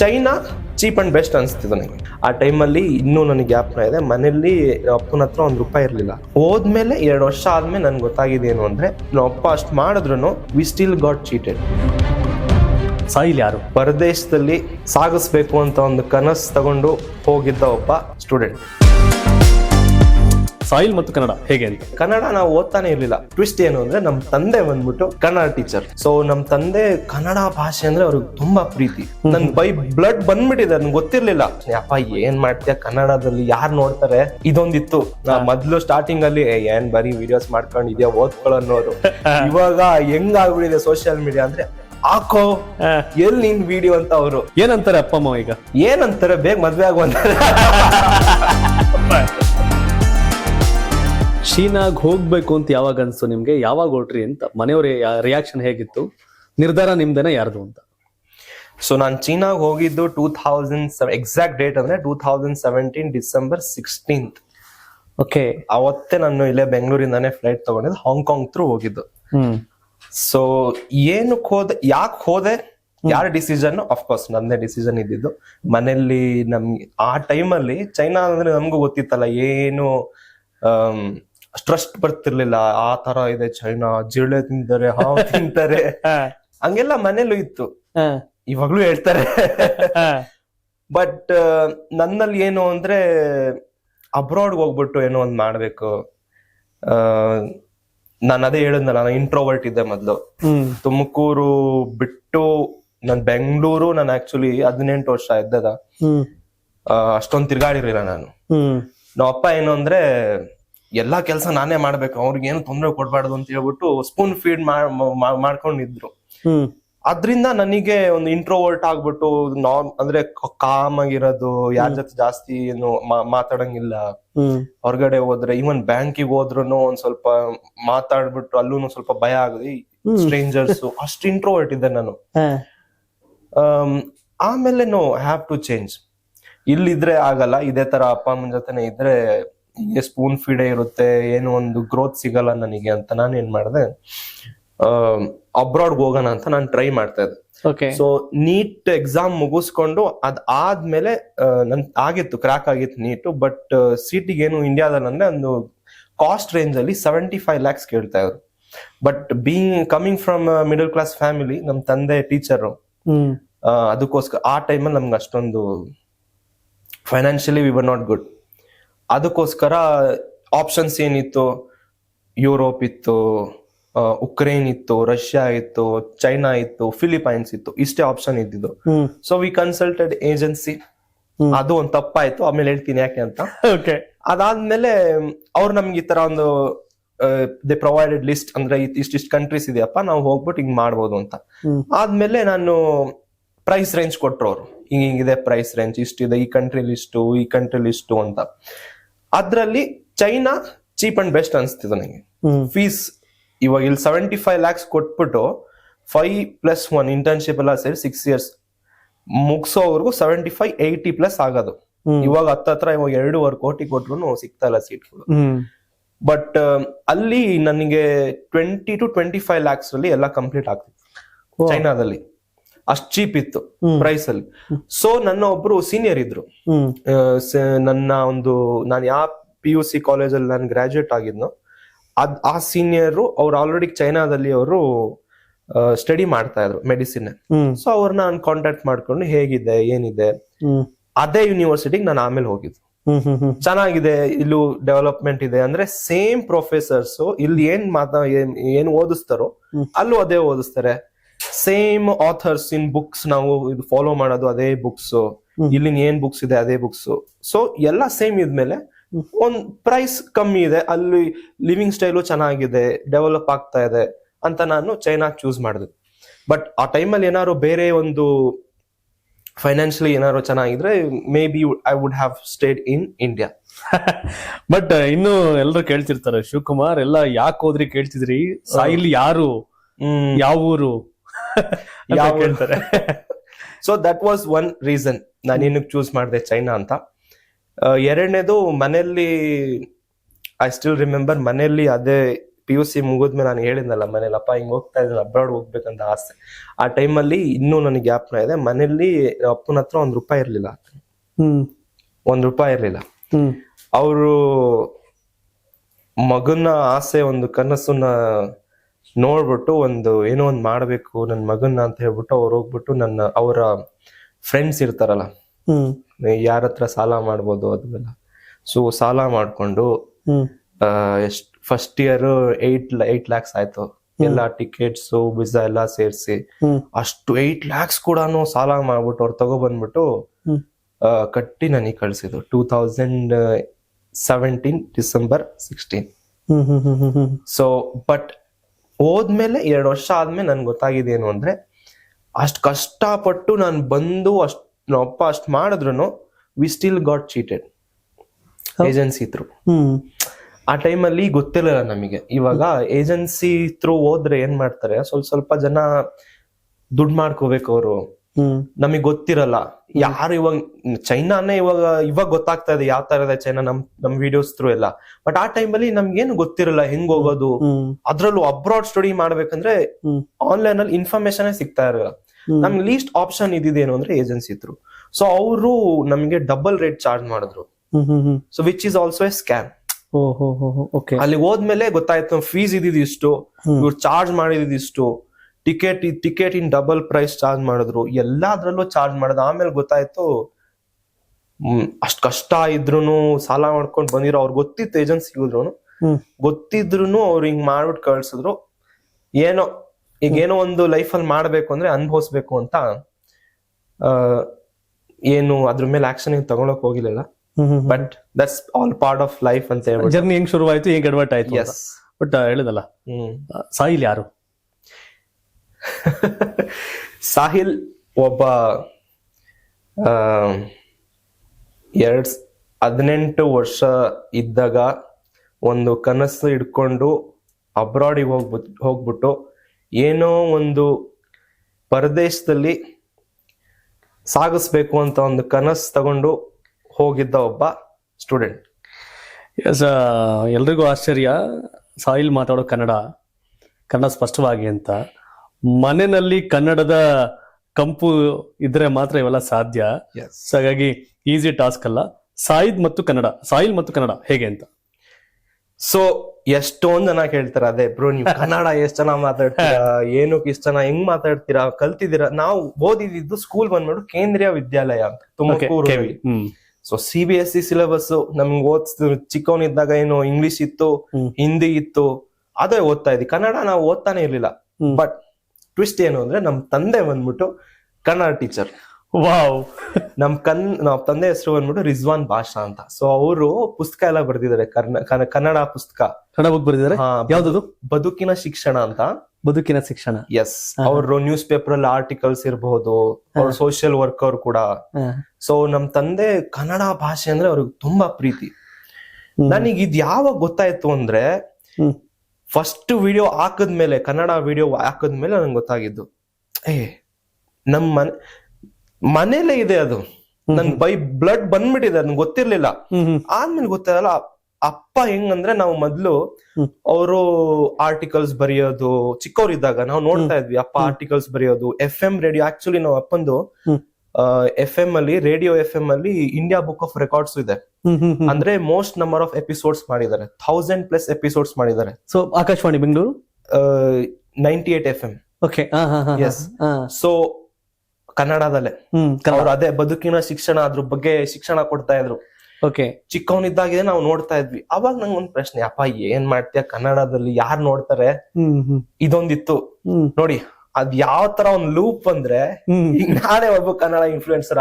China cheap and best ಅನಿಸ್ತಿದೆ ನನಗೆ ಆ ಟೈಮಲ್ಲಿ ಇನ್ನೂ ನನಗೆ ಜ್ಞಾಪನ ಇದೆ ಮನೆಯಲ್ಲಿ ಅಪ್ಪನ ಹತ್ರ ಒಂದು ರೂಪಾಯಿ ಇರಲಿಲ್ಲ. ಹೋದ್ಮೇಲೆ ಎರಡು ವರ್ಷ ಆದಮೇಲೆ ನನಗೆ ಗೊತ್ತಾಗಿದೆ ಏನು ಅಂದ್ರೆ ನಮ್ಮ ಅಪ್ಪ ಅಷ್ಟು ಮಾಡಿದ್ರು we still got cheated soil ಯಾರು? ಪರದೇಶದಲ್ಲಿ ಸಾಗಿಸ್ಬೇಕು ಅಂತ ಒಂದು ಕನಸು ತಗೊಂಡು ಹೋಗಿದ್ದ ಒಬ್ಬ ಸ್ಟೂಡೆಂಟ್ ಸಾಯಿಲ್ ಮತ್ತು ಕನ್ನಡ ಹೇಗೆ ಅಂತ? ಕನ್ನಡ ನಾವು ಓದ್ತಾನೆ ಇರಲಿಲ್ಲ. ಟ್ವಿಸ್ಟ್ ಏನು ಅಂದ್ರೆ ನಮ್ಮ ತಂದೆ ಬಂದ್ಬಿಟ್ಟು ಕನ್ನಡ ಟೀಚರ್ ಸೊ ನಮ್ಮ ತಂದೆ ಕನ್ನಡ ಭಾಷೆ ಅಂದ್ರೆ ಅವ್ರಿಗೆ ತುಂಬಾ ಪ್ರೀತಿ. ನನ್ ಬೈ ಬ್ಲಡ್ ಬಂದ್ಬಿಟ್ಟಿದೆ ನನ್ಗೆ ಗೊತ್ತಿರ್ಲಿಲ್ಲ. ಯಾಪ ಏನ್ ಮಾಡ್ತೀಯ? ಕನ್ನಡದಲ್ಲಿ ಯಾರು ನೋಡ್ತಾರೆ? ಇದೊಂದಿತ್ತು. ನಾ ಮೊದ್ಲು ಸ್ಟಾರ್ಟಿಂಗ್ ಅಲ್ಲಿ "ಏ, ಏನ್ ಬರೀ ವಿಡಿಯೋಸ್ ಮಾಡ್ಕೊಂಡಿದ್ಯಾ? ಅನ್ನೋರು. ಇವಾಗ ಹೆಂಗ್ ಆಗ್ಬಿಟ್ಟಿದೆ ಸೋಷಿಯಲ್ ಮೀಡಿಯಾ ಅಂದ್ರೆ ಹಾಕೋ ಎಲ್ ನಿನ್ ವಿಡಿಯೋ ಅಂತ ಅವರು. ಏನಂತಾರೆ ಅಪ್ಪ ಅಮ್ಮ ಈಗ? ಏನಂತಾರೆ? ಬೇಗ ಮದ್ವೆ ಆಗುವಂತಾರೆ ಶೀನಾಗ್ ಹೋಗ್ಬೇಕು ಅಂತ ಯಾವಾಗ ಅನ್ಸ್ತು ನಿಮ್ಗೆ? ಯಾವಾಗ ಹೊಟ್ರಿ ಅಂತ? ಮನೆಯವ್ರ ರಿಯಾಕ್ಷನ್ ಹೇಗಿತ್ತು? ನಿರ್ಧಾರ ನಿಮ್ದೇನೆ ಯಾರ್ದು ಅಂತ? ಸೊ ನಾನು ಚೀನಾಗ್ ಹೋಗಿದ್ದು ಟೂ ಥೌಸಂಡ್ ಎಕ್ಸಾಕ್ಟ್ ಡೇಟ್ ಅಂದ್ರೆ two thousand seventeen December sixteenth. Okay ಅವತ್ತೇ ನಾನು ಇಲ್ಲೇ ಬೆಂಗಳೂರಿಂದಾನೇ ಫ್ಲೈಟ್ ತಗೊಂಡಿದ್ದು ಹಾಂಗ್ಕಾಂಗ್ ಥ್ರೂ ಹೋಗಿದ್ದು. ಸೊ ಏನಕ್ಕೆ ಹೋದೆ ಯಾಕೆ ಹೋದೆ? ಯಾರ ಡಿಸಿಷನ್ ಅಫ್ಕೋರ್ಸ್ ನಂದೇ ಡಿಸಿಷನ್ ಇದ್ದಿದ್ದು. ಮನೆಯಲ್ಲಿ ನಮ್ಗೆ ಆ ಟೈಮಲ್ಲಿ ಚೈನಾ ಅಂದ್ರೆ ನಮಗೂ ಗೊತ್ತಿತ್ತಲ್ಲ ಏನು ಟ್ರಸ್ಟ್ ಬರ್ತಿರ್ಲಿಲ್ಲ ಆ ತರ ಇದೆ ಚೈನಾ ಜಿರಳೆ ತಿಂತಾರೆ ಹಾವು ತಿಂತಾರೆ. ಹಂಗೆಲ್ಲ ಮನೇಲೂ ಇತ್ತು. ಇವಾಗ್ಲೂ ಹೇಳ್ತಾರೆ. ಬಟ್ ನನ್ನಲ್ಲಿ ಏನು ಅಂದ್ರೆ ಅಬ್ರಾಡ್ ಹೋಗ್ಬಿಟ್ಟು ಏನೋ ಒಂದ್ ಮಾಡ್ಬೇಕು. ನಾನು ಅದೇ ಹೇಳಿದ್ನಲ್ಲ ನಾನು ಇಂಟ್ರೋವರ್ಟ್ ಇದ್ದೆ ಮೊದ್ಲು. ತುಮಕೂರು ಬಿಟ್ಟು ನಾನು ಬೆಂಗಳೂರು ನಾನು ಆಕ್ಚುಲಿ ಹದಿನೆಂಟು ವರ್ಷ ಇದ್ದದ. ಅಷ್ಟೊಂದು ತಿರ್ಗಾಡಿರ್ಲಿಲ್ಲ ನಾನು. ನಮ್ಮ ಅಪ್ಪ ಏನು ಅಂದ್ರೆ ಎಲ್ಲಾ ಕೆಲಸ ನಾನೇ ಮಾಡ್ಬೇಕು. ಅವ್ರಿಗೆ ಏನು ತೊಂದರೆ ಕೊಡ್ಬಾರ್ದು ಅಂತ ಹೇಳ್ಬಿಟ್ಟು ಸ್ಪೂನ್ ಫೀಡ್ ಮಾಡ್ಕೊಂಡಿದ್ರು. ಅದ್ರಿಂದ ನನಗೆ ಒಂದು ಇಂಟ್ರೋವರ್ಟ್ ಆಗ್ಬಿಟ್ಟು ನಾರ್ಮ್ ಅಂದ್ರೆ ಕಾಮ್ ಆಗಿರೋದು ಯಾರ ಜೊತೆ ಜಾಸ್ತಿ ಏನು ಮಾತಾಡಂಗಿಲ್ಲ. ಹೊರಗಡೆ ಹೋದ್ರೆ ಈವನ್ ಬ್ಯಾಂಕಿಗೆ ಹೋದ್ರು ಒಂದ್ ಸ್ವಲ್ಪ ಮಾತಾಡ್ಬಿಟ್ಟು ಅಲ್ಲೂ ಸ್ವಲ್ಪ ಭಯ ಆಗಲಿ ಸ್ಟ್ರೇಂಜರ್ಸ್ ಅಷ್ಟು ಇಂಟ್ರೋವರ್ಟ್ ಇದ್ದೆ ನಾನು. ಆಮ್, ಆಮೇಲೆ ನೋ ಹ್ಯಾವ್ ಟು ಚೇಂಜ್ ಇಲ್ಲಿದ್ರೆ ಆಗಲ್ಲ ಇದೇ ತರ ಅಪ್ಪ ಅಮ್ಮನ ಜೊತೆನೆ ಇದ್ರೆ ಹಿಂಗೆ ಸ್ಪೂನ್ ಫೀಡೇ ಇರುತ್ತೆ ಏನು ಒಂದು ಗ್ರೋತ್ ಸಿಗಲ್ಲ ನನಗೆ ಅಂತ ನಾನು ಏನ್ ಮಾಡಿದೆ ಅಬ್ರಾಡ್ ಹೋಗೋಣ ಅಂತ ನಾನು ಟ್ರೈ ಮಾಡ್ತಾ ಇದ್ದೆ. ಸೊ ನೀಟ್ ಎಕ್ಸಾಮ್ ಮುಗಿಸ್ಕೊಂಡು ಅದ್ ಆದ್ಮೇಲೆ ನನ್ ಆಗಿತ್ತು ಕ್ರಾಕ್ ಆಗಿತ್ತು ನೀಟು ಬಟ್ ಸೀಟಿಗೆ ಏನು ಇಂಡಿಯಾದಲ್ಲಿ ಅಂದ್ರೆ ಒಂದು ಕಾಸ್ಟ್ ರೇಂಜ್ ಅಲ್ಲಿ ಸೆವೆಂಟಿ ಫೈವ್ ಲ್ಯಾಕ್ಸ್ ಕೇಳ್ತಾ ಇದ್ರು. But being coming from middle class family ನಮ್ ತಂದೆ ಟೀಚರ್ ಅದಕ್ಕೋಸ್ಕರ ಆ ಟೈಮಲ್ಲಿ ನಮ್ಗೆ ಅಷ್ಟೊಂದು financially we were not good ಅದಕ್ಕೋಸ್ಕರ ಆಪ್ಷನ್ಸ್ ಏನಿತ್ತು? ಯುರೋಪ್ ಇತ್ತು ಉಕ್ರೇನ್ ಇತ್ತು ರಷ್ಯಾ ಇತ್ತು ಚೈನಾ ಇತ್ತು ಫಿಲಿಪೈನ್ಸ್ ಇತ್ತು ಇಷ್ಟೇ ಆಪ್ಷನ್ ಇದ್ದಿದ್ದು. So we consulted agency. ಅದು ಒಂದ್ ತಪ್ಪಾಯ್ತು ಆಮೇಲೆ ಹೇಳ್ತೀನಿ ಯಾಕೆ ಅಂತ. ಓಕೆ ಅದಾದ್ಮೇಲೆ ಅವ್ರು ನಮ್ಗೆ ಈ ತರ ಒಂದು ದೇ ಪ್ರೊವೈಡೆಡ್ ಲಿಸ್ಟ್ ಅಂದ್ರೆ ಇಷ್ಟ ಇಷ್ಟಿಷ್ಟು ಕಂಟ್ರೀಸ್ ಇದೆಯಪ್ಪ ನಾವು ಹೋಗ್ಬಿಟ್ಟು ಹಿಂಗ್ ಮಾಡ್ಬೋದು ಅಂತ. ಆದ್ಮೇಲೆ ನಾನು ಪ್ರೈಸ್ ರೇಂಜ್ ಕೊಟ್ರು ಅವ್ರು. ಹಿಂಗ್ ಹಿಂಗಿದೆ ಪ್ರೈಸ್ ರೇಂಜ್ ಇಷ್ಟಿದೆ ಈ ಕಂಟ್ರಿಲಿ ಇಷ್ಟು ಈ ಕಂಟ್ರಿಲಿ ಇಷ್ಟು ಅಂತ. ಅದ್ರಲ್ಲಿ ಚೈನಾ ಚೀಪ್ ಅಂಡ್ ಬೆಸ್ಟ್ ಅನ್ಸ್ತಿದೆ ನನಗೆ ಫೀಸ್ ಇವಾಗ ಇಲ್ಲಿ ಸೆವೆಂಟಿ ಫೈವ್ ಲ್ಯಾಕ್ಸ್ ಕೊಟ್ಬಿಟ್ಟು ಫೈವ್ ಪ್ಲಸ್ ಒನ್ ಇಂಟರ್ನ್ಶಿಪ್ ಎಲ್ಲ ಸೇರಿ ಸಿಕ್ಸ್ ಇಯರ್ಸ್ ಮುಗಿಸೋವರೆಗೂ ಸೆವೆಂಟಿ ಫೈವ್ ಏಯ್ಟಿ ಪ್ಲಸ್ ಆಗೋದು ಇವಾಗ ಹತ್ತತ್ರ ಇವಾಗ ಎರಡೂವರೆ ಕೋಟಿ ಕೊಟ್ರು ಸಿಗ್ತಾ ಇಲ್ಲ ಸೀಟ್ಗಳು ಹ್ಮ್. ಬಟ್ ಅಲ್ಲಿ ನನಗೆ twenty two twenty five lakhs ಅಲ್ಲಿ ಎಲ್ಲ ಕಂಪ್ಲೀಟ್ ಆಗ್ತಿತ್ತು. ಚೈನಾದಲ್ಲಿ. ಅಷ್ಟು ಚೀಪ್ ಇತ್ತು. ಪ್ರೈಸ್ ಅಲ್ಲಿ. ಸೊ ನನ್ನ ಒಬ್ರು ಸೀನಿಯರ್ ಇದ್ರು. ನನ್ನ ಒಂದು ನಾನು ಯಾವ ಪಿ ಯು ಸಿ ಕಾಲೇಜಲ್ಲಿ ನಾನು ಗ್ರಾಜುಯೇಟ್ ಆಗಿದ್ನೋ ಅದ್ ಆ ಸೀನಿಯರ್ ಅವ್ರು ಆಲ್ರೆಡಿ ಚೈನಾದಲ್ಲಿ ಅವರು ಸ್ಟಡಿ ಮಾಡ್ತಾ ಇದ್ರು ಮೆಡಿಸಿನ್ ಸೊ ಅವ್ರನ್ನ ನಾನು ಕಾಂಟ್ಯಾಕ್ಟ್ ಮಾಡ್ಕೊಂಡು ಹೇಗಿದೆ ಏನಿದೆ? ಅದೇ ಯೂನಿವರ್ಸಿಟಿಗೆ ನಾನು ಆಮೇಲೆ ಹೋಗಿದ್ದು. ಚೆನ್ನಾಗಿದೆ ಇಲ್ಲೂ ಡೆವಲಪ್ಮೆಂಟ್ ಇದೆ ಅಂದ್ರೆ ಸೇಮ್ ಪ್ರೊಫೆಸರ್ಸ್ ಇಲ್ಲಿ ಏನ್ ಮಾತಾ ಏನ್ ಏನ್ ಓದಿಸ್ತಾರೋ ಅಲ್ಲೂ ಅದೇ ಓದಿಸ್ತಾರೆ. ಸೇಮ್ ಆಥರ್ಸ್ ಇನ್ ಬುಕ್ಸ್ ನಾವು ಇದು ಫಾಲೋ ಮಾಡೋದು ಅದೇ ಬುಕ್ಸ್ ಇಲ್ಲಿ ಇಲ್ಲಿನ ಏನ್ ಬುಕ್ಸ್ ಇದೆ ಅದೇ ಬುಕ್ಸ್ ಸೊ ಎಲ್ಲ ಸೇಮ್ ಇದ್ಮೇಲೆ. ಒಂದ್ ಪ್ರೈಸ್ ಕಮ್ಮಿ ಇದೆ ಅಲ್ಲಿ ಲಿವಿಂಗ್ ಸ್ಟೈಲು ಚೆನ್ನಾಗಿದೆ ಡೆವಲಪ್ ಆಗ್ತಾ ಇದೆ ಅಂತ ನಾನು ಚೈನಾ ಚೂಸ್ ಮಾಡಿದೆ. ಬಟ್ ಆ ಟೈಮಲ್ಲಿ ಏನಾದ್ರು ಬೇರೆ ಒಂದು ಫೈನಾನ್ಷಿಯಲಿ ಏನಾದ್ರು ಚೆನ್ನಾಗಿದ್ರೆ maybe I would have stayed in India but ಇನ್ನು ಎಲ್ಲರೂ ಕೇಳ್ತಿರ್ತಾರೆ ಶಿವಕುಮಾರ್ ಎಲ್ಲ ಯಾಕೆ ಹೋದ್ರಿ ಕೇಳ್ತಿದ್ರಿ? ಸಾಯಿಲ್ ಯಾರು? ಯಾವ ಊರು ಯಾವ ಹೇಳ್ತಾರೆ so that was one reason ನಾನು ಏನಕ್ಕೆ ಚೂಸ್ ಮಾಡಿದೆ ಚೈನಾ ಅಂತ. ಎರಡನೇದು ಮನೆಯಲ್ಲಿ ಐ ಸ್ಟಿಲ್ ರಿಮೆಂಬರ್ ಮನೆಯಲ್ಲಿ ಅದೇ ಪಿ ಯು ಸಿ ಮುಗಿದ್ಮೇಲೆ ನಾನು ಹೇಳಿದ್ನಲ್ಲ ಮನೇಲಿ ಅಪ್ಪ ಹಿಂಗೆ ಹೋಗ್ತಾ ಇದ್ದೀನಿ ಅಬ್ರಾಡ್ ಹೋಗ್ಬೇಕಂತ ಆಸೆ. ಆ ಟೈಮಲ್ಲಿ ಇನ್ನೂ ನನಗೆ ಜ್ಞಾಪನ ಇದೆ. ಮನೆಯಲ್ಲಿ ಅಪ್ಪನ ಹತ್ರ ಒಂದು ರೂಪಾಯಿ ಇರಲಿಲ್ಲ ಹ್ಮ್. ಒಂದ್ ರೂಪಾಯಿ ಇರಲಿಲ್ಲ. ಅವರು ಮಗನ ಆಸೆ ಒಂದು ಕನಸನ್ನ ನೋಡ್ಬಿಟ್ಟು ಒಂದು ಏನೋ ಒಂದು ಮಾಡ್ಬೇಕು ನನ್ನ ಮಗನ ಅಂತ ಹೇಳ್ಬಿಟ್ಟು ಅವ್ರು ಹೋಗ್ಬಿಟ್ಟು ನನ್ನ ಅವರ ಫ್ರೆಂಡ್ಸ್ ಇರ್ತಾರಲ್ಲ ಯಾರ ಹತ್ರ ಸಾಲ ಮಾಡ್ಬೋದು ಅದನ್ನೆಲ್ಲ ಸೊ ಸಾಲ ಮಾಡ್ಕೊಂಡು ಎಷ್ಟ್ first year eight eight lakhs ಆಯ್ತು. ಎಲ್ಲ ಟಿಕೆಟ್ಸ್ ವಿಸಾ ಎಲ್ಲ ಸೇರಿಸಿ ಅಷ್ಟು ಏಟ್ ಲ್ಯಾಕ್ಸ್ ಕೂಡ ಸಾಲ ಮಾಡ್ಬಿಟ್ಟು ಅವ್ರು ತಗೊಬಂದ್ಬಿಟ್ಟು ಕಟ್ಟಿ ನನಗೆ ಕಳ್ಸಿದ್ರು two thousand seventeen December sixteen so but ಹೋದ್ಮೇಲೆ ಎರಡು ವರ್ಷ ಆದ್ಮೇಲೆ ನನ್ಗೆ ಗೊತ್ತಾಗಿದೆ ಏನು ಅಂದ್ರೆ ಅಷ್ಟ್ ಕಷ್ಟಪಟ್ಟು ನಾನು ಬಂದು ಅಷ್ಟ್ ನಮ್ಮ ಅಪ್ಪ ಅಷ್ಟ್ ಮಾಡಿದ್ರು we still got cheated agency through ಆ ಟೈಮಲ್ಲಿ ಗೊತ್ತಿರಲಿಲ್ಲ ನಮಗೆ. ಇವಾಗ ಏಜೆನ್ಸಿ ತ್ರೂ ಹೋದ್ರೆ ಏನ್ ಮಾಡ್ತಾರೆ? ಸ್ವಲ್ಪ ಸ್ವಲ್ಪ ಜನ ದುಡ್ಡು ಮಾಡ್ಕೋಬೇಕು ಅವರು. ನಮಗೆ ಗೊತ್ತಿರಲ್ಲ. ಯಾರು ಇವಾಗ ಚೈನಾನೇ ಇವಾಗ ಇವಾಗ ಗೊತ್ತಾಗ್ತಾ ಇದೆ ಯಾವ ತರ ಇದೆ ಚೈನಾ ನಮ್ ನಮ್ ವಿಡಿಯೋಸ್ ಥ್ರೂ ಎಲ್ಲ. ಬಟ್ ಆ ಟೈಮಲ್ಲಿ ನಮ್ಗೇನು ಗೊತ್ತಿರಲ್ಲ ಹೆಂಗ್ ಹೋಗೋದು. ಅದ್ರಲ್ಲೂ ಅಬ್ರಾಡ್ ಸ್ಟಡಿ ಮಾಡ್ಬೇಕಂದ್ರೆ ಆನ್ಲೈನ್ ಅಲ್ಲಿ ಇನ್ಫಾರ್ಮೇಶನ್ ಸಿಗ್ತಾ ಇರಲ್ಲ. ನಮ್ಗೆ ಲೀಸ್ಟ್ ಆಪ್ಷನ್ ಇದ್ದಿದ್ದೇನು ಅಂದ್ರೆ ಏಜೆನ್ಸಿ ತ್ರೂ ಸೊ ಅವರು ನಮಗೆ ಡಬಲ್ ರೇಟ್ ಚಾರ್ಜ್ ಮಾಡಿದ್ರು. So which is also a scam ಅಲ್ಲಿ ಹೋದ್ಮೇಲೆ ಗೊತ್ತಾಯ್ತು ಫೀಸ್ ಇದ್ದಿದ್ದು ಇಷ್ಟು. ಇವ್ರು ಚಾರ್ಜ್ ಮಾಡಿದ್ದು ಇಷ್ಟು. Ticket ticket in double price charge ಮಾಡಿದ್ರು. ಎಲ್ಲಾದ್ರಲ್ಲೂ ಚಾರ್ಜ್ ಮಾಡಿದ್ರು. ಆಮೇಲೆ ಗೊತ್ತಾಯ್ತು ಅಷ್ಟ್ ಕಷ್ಟ ಇದ್ರು ಸಾಲ ಮಾಡ್ಕೊಂಡು ಬಂದಿರೋ ಅವ್ರು ಗೊತ್ತಿತ್ತು ಏಜೆನ್ಸಿ ಹೋದ್ರು ಗೊತ್ತಿದ್ರು ಅವ್ರು ಹಿಂಗ್ ಮಾಡ್ಬಿಟ್ಟು ಕಳ್ಸಿದ್ರು. ಏನೋ ಈಗ ಏನೋ ಒಂದು ಅಲ್ಲಿ ಮಾಡ್ಬೇಕು ಅಂದ್ರೆ ಅನುಭವಿಸ್ಬೇಕು ಅಂತ ಆ, ಏನು ಅದ್ರ ಮೇಲೆ ಆಕ್ಷನ್ ಏನು ತಗೊಳಕ್ ಹೋಗಿಲ್ಲ but that's all part of life ಅಂತ ಹೇಳಿ ಜರ್ನಿ ಹೆಂಗ್ ಶುರುವಾಯ್ತು ಹೆಂಗ್ ಅಡ್ವರ್ಟ್ ಆಯ್ತು ಬಟ್ ಹೇಳಿದಲ್ಲ. ಸಾಯಿಲ್ ಯಾರು? ಸಾಹಿಲ್ ಒಬ್ಬ ಎರಡ್ ಹದಿನೆಂಟು ವರ್ಷ ಇದ್ದಾಗ ಒಂದು ಕನಸು ಇಟ್ಕೊಂಡು ಅಬ್ರಾಡಿಗೆ ಹೋಗ್ಬಿಟ್ ಹೋಗ್ಬಿಟ್ಟು ಏನೋ ಒಂದು ಪರದೇಶದಲ್ಲಿ ಸಾಗಿಸ್ಬೇಕು ಅಂತ ಒಂದು ಕನಸು ತಗೊಂಡು ಹೋಗಿದ್ದ ಒಬ್ಬ ಸ್ಟೂಡೆಂಟ್. ಎಸ್ ಎಲ್ರಿಗೂ ಆಶ್ಚರ್ಯ. ಸಾಹಿಲ್ ಮಾತಾಡೋ ಕನ್ನಡ ಕನ್ನಡ ಸ್ಪಷ್ಟವಾಗಿ ಅಂತ. ಮನೆಯಲ್ಲಿ ಕನ್ನಡದ ಕಂಪು ಇದ್ರೆ ಮಾತ್ರ ಇವೆಲ್ಲ ಸಾಧ್ಯ. ಸೊ ಹಾಗಾಗಿ ಈಸಿ ಟಾಸ್ಕ್ ಅಲ್ಲ. ಸಾಯಿದ್ ಮತ್ತು ಕನ್ನಡ. ಸಾಯಿಲ್ ಮತ್ತು ಕನ್ನಡ ಹೇಗೆ ಅಂತ. ಸೊ ಎಷ್ಟೊಂದ್ ಜನ ಕೇಳ್ತಾರ ಅದೇ ಬ್ರೋ ನೀವು ಕನ್ನಡ ಎಷ್ಟ್ ಜನ ಮಾತಾಡ್ತೀರಾ? ಏನಕ್ಕೆ ಇಷ್ಟ ಜನ ಹೆಂಗ್ ಮಾತಾಡ್ತೀರಾ? ಕಲ್ತಿದ್ದೀರಾ? ನಾವು ಓದಿದ್ದು ಸ್ಕೂಲ್ ಬಂದ್ಬಿಟ್ಟು ಕೇಂದ್ರೀಯ ವಿದ್ಯಾಲಯ ಅಂತ Tumakuru so C B S C syllabus ನಮ್ಗೆ ಓದ್ಸ್ ಚಿಕ್ಕವನಿದ್ದಾಗ ಏನು ಇಂಗ್ಲಿಷ್ ಇತ್ತು ಹಿಂದಿ ಇತ್ತು ಅದೇ ಓದ್ತಾ ಇದ್ವಿ. ಕನ್ನಡ ನಾವು ಓದ್ತಾನೆ ಇರ್ಲಿಲ್ಲ. ಬಟ್ ಟ್ವಿಸ್ಟ್ ಏನು ಅಂದ್ರೆ ನಮ್ ತಂದೆ ಬಂದ್ಬಿಟ್ಟು ಕನ್ನಡ ಟೀಚರ್ ವಾವ್. ನಮ್ ಕನ್ ನಾವ್ ತಂದೆ ಹೆಸರು ಬಂದ್ಬಿಟ್ಟು ರಿಜ್ವಾನ್ ಭಾಷಾ ಅಂತ. ಸೊ ಅವರು ಪುಸ್ತಕ ಎಲ್ಲ ಬರ್ದಿದ್ದಾರೆ. ಕರ್ನ- ಕನ್ನಡ ಪುಸ್ತಕ. ಕನ್ನಡ ಬುಕ್ ಬರೆದಿದ್ದಾರೆ? ಹಾ, ಯಾವ್ದದು? ಬದುಕಿನ ಶಿಕ್ಷಣ ಅಂತ. ಬದುಕಿನ ಶಿಕ್ಷಣ. ಎಸ್ ಅವರು ನ್ಯೂಸ್ ಪೇಪರ್ ಅಲ್ಲಿ ಆರ್ಟಿಕಲ್ಸ್ ಇರಬಹುದು ಅವ್ರ ಸೋಷಿಯಲ್ ವರ್ಕರ್ ಕೂಡ. ಸೊ ನಮ್ ತಂದೆ ಕನ್ನಡ ಭಾಷೆ ಅಂದ್ರೆ ಅವ್ರಿಗೆ ತುಂಬಾ ಪ್ರೀತಿ. ನನಗೆ ಇದ್ ಯಾವಾಗ ಗೊತ್ತಾಯ್ತು ಅಂದ್ರೆ. ಫಸ್ಟ್ ವಿಡಿಯೋ ಹಾಕಿದ್ಮೇಲೆ ಕನ್ನಡ ವಿಡಿಯೋ ಹಾಕಿದ್ಮೇಲೆ ನಂಗೆ ಗೊತ್ತಾಗಿದ್ದು. ಏ ನಮ್ ಮನೆ ಮನೇಲೆ ಇದೆ ಅದು. ನನ್ ಬೈ ಬ್ಲಡ್ ಬಂದ್ಬಿಟ್ಟಿದೆ ನನ್ಗೆ ಗೊತ್ತಿರ್ಲಿಲ್ಲ. ಆದ್ಮೇಲೆ ಗೊತ್ತಾಗಲ್ಲ ಅಪ್ಪ ಹೆಂಗಂದ್ರೆ ನಾವು ಮೊದ್ಲು. ಅವರು ಆರ್ಟಿಕಲ್ಸ್ ಬರೆಯೋದು ಚಿಕ್ಕವರಿದ್ದಾಗ ನಾವು ನೋಡ್ತಾ ಇದ್ವಿ ಅಪ್ಪ ಆರ್ಟಿಕಲ್ಸ್ ಬರೆಯೋದು ಎಫ್ ಎಂ ರೇಡಿಯೋ ಆಕ್ಚುಲಿ ನಾವು ಅಪ್ಪಂದು. ಎಫ್ ಎಂ ಅಲ್ಲಿ ರೇಡಿಯೋ ಎಫ್ ಎಂ ಅಲ್ಲಿ ಇಂಡಿಯಾ ಬುಕ್ ಆಫ್ ರೆಕಾರ್ಡ್ಸ್ ಇದೆ. ಅಂದ್ರೆ ಮೋಸ್ಟ್ ನಂಬರ್ ಆಫ್ ಎಪಿಸೋಡ್ಸ್ ಮಾಡಿದ್ದಾರೆ. ಥೌಸಂಡ್ ಪ್ಲಸ್ ಎಪಿಸೋಡ್ಸ್ ಮಾಡಿದ್ದಾರೆ. So Akashvani Bengaluru? Ninety eight F M okay so ಕನ್ನಡದಲ್ಲೇ. ಅವ್ರು ಅದೇ ಬದುಕಿನ ಶಿಕ್ಷಣ ಅದ್ರ ಬಗ್ಗೆ ಶಿಕ್ಷಣ ಕೊಡ್ತಾ ಇದ್ರು. ಓಕೆ ಚಿಕ್ಕವನಿದ್ದಾಗಿದೆ ನಾವು ನೋಡ್ತಾ ಇದ್ವಿ. ಅವಾಗ ನಂಗೆ ಒಂದ್ ಪ್ರಶ್ನೆ ಅಪ್ಪ ಏನ್ ಮಾಡ್ತೀಯ? ಕನ್ನಡದಲ್ಲಿ ಯಾರು ನೋಡ್ತಾರೆ? ಇದೊಂದಿತ್ತು. ನೋಡಿ ಅದ್ ಯಾವ ತರ ಒಂದ್ ಲೂಪ್ ಅಂದ್ರೆ ಈಗ ನಾನೇ ಒಬ್ಬ ಕನ್ನಡ ಇನ್ಫ್ಲುಯೆನ್ಸರ್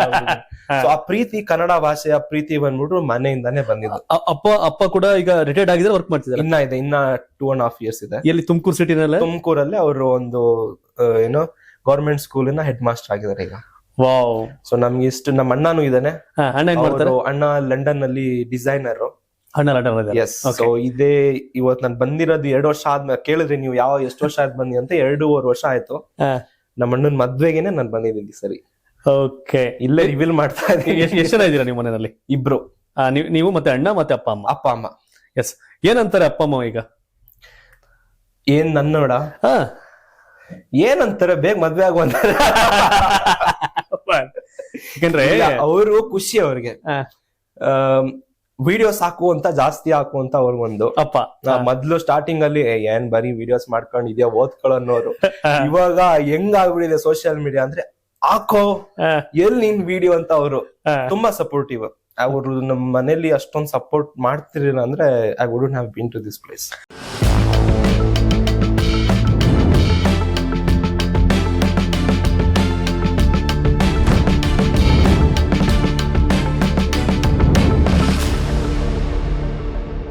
ಸೊ ಆ ಪ್ರೀತಿ ಕನ್ನಡ ಭಾಷೆಯ ಪ್ರೀತಿ ಬಂದ್ಬಿಟ್ಟು ಮನೆಯಿಂದಾನೇ ಬಂದಿದ್ದು. ಅಪ್ಪ ಅಪ್ಪ ಕೂಡ ಈಗ ರಿಟೈರ್ಡ್ ಆಗಿದ್ರೆ ವರ್ಕ್ ಮಾಡ್ತಿದ್ದಾರೆ. ಇನ್ನ ಇದೆ ಇನ್ನ ಟೂ ಅಂಡ್ ಹಾಫ್ ಇಯರ್ಸ್ ಇದೆ. ಎಲ್ಲಿ ತುಮಕೂರು ಸಿಟಿನಲ್ಲೇ ತುಮಕೂರಲ್ಲಿ ಅವರು ಒಂದು ಏನು ಗೌರ್ಮೆಂಟ್ ಸ್ಕೂಲಿನ ಹೆಡ್ ಮಾಸ್ಟರ್ ಆಗಿದ್ದಾರೆ ಈಗ. ವಾವ್. ಸೊ ನಮ್ಗೆ ಇಷ್ಟು ನಮ್ಮ ಅಣ್ಣನೂ ಇದಾನೆ ಅಣ್ಣ ಅಣ್ಣ ಲಂಡನ್ನಲ್ಲಿ ಡಿಸೈನರ್ ಎಸ್ ಸೊ ಇದೇ. ಇವತ್ ನಾನು ಬಂದಿರೋದು ಎರಡು ವರ್ಷ ಆದ್ಮೇಲೆ ಕೇಳಿದ್ರೆ ನೀವು ಯಾವ ಎಷ್ಟು ವರ್ಷ ಆಯ್ತು ಬಂದಿ ಅಂತ ಎರಡೂವರೆ ವರ್ಷ ಆಯ್ತು. ನಮ್ಮ ಅಣ್ಣನ ಮದ್ವೆಗೆನೆ ನಾನು ಬಂದಿದ್ದೀನಿ ಸರಿ. ಓಕೆ ಇಲ್ಲೇ ರಿವೀಲ್ ಮಾಡ್ತಾ ಇದ್ದೀನಿ. ಎಷ್ಟು ಜನ ಇದ್ದೀರಾ ನಿಮ್ಮ ಮನೆಯಲ್ಲಿ? ಇಬ್ರು. ನೀವು ಮತ್ತೆ ಅಣ್ಣ ಮತ್ತೆ ಅಪ್ಪ ಅಮ್ಮ? ಅಪ್ಪ ಅಮ್ಮ. ಎಸ್ ಏನಂತಾರೆ ಅಪ್ಪ ಅಮ್ಮ ಈಗ? ಏನ್ ನನ್ನೋಡ ಹಾ. ಏನಂತಾರೆ? ಬೇಗ ಮದ್ವೆ ಆಗುವಂತಾರೆ ಯಾಕಂದ್ರೆ ಅವರು ಖುಷಿ ಅವ್ರಿಗೆ. ವಿಡಿಯೋಸ್ ಹಾಕುವಂತ ಜಾಸ್ತಿ ಹಾಕುವಂತ ಒಂದು. ಅಪ್ಪ. ಮೊದ್ಲು ಸ್ಟಾರ್ಟಿಂಗ್ ಅಲ್ಲಿ ಏನ್ ಬರೀ ವಿಡಿಯೋಸ್ ಮಾಡ್ಕೊಂಡಿದ್ಯಾ? ಓದ್ಕೊಳ್ಳೋರು ಇವಾಗ ಹೆಂಗ್ ಆಗ್ಬಿಡಿದೆ ಸೋಷಿಯಲ್ ಮೀಡಿಯಾ ಅಂದ್ರೆ ಹಾಕೋ ಎಲ್ ನಿನ್ ವಿಡಿಯೋ ಅಂತ ಅವರು. ತುಂಬಾ ಸಪೋರ್ಟಿವ್ ಅವರು ನಮ್ಮ ಮನೇಲಿ ಅಷ್ಟೊಂದ್ ಸಪೋರ್ಟ್ ಮಾಡ್ತಿರಲಿಲ್ಲ ಅಂದ್ರೆ I would have been to this place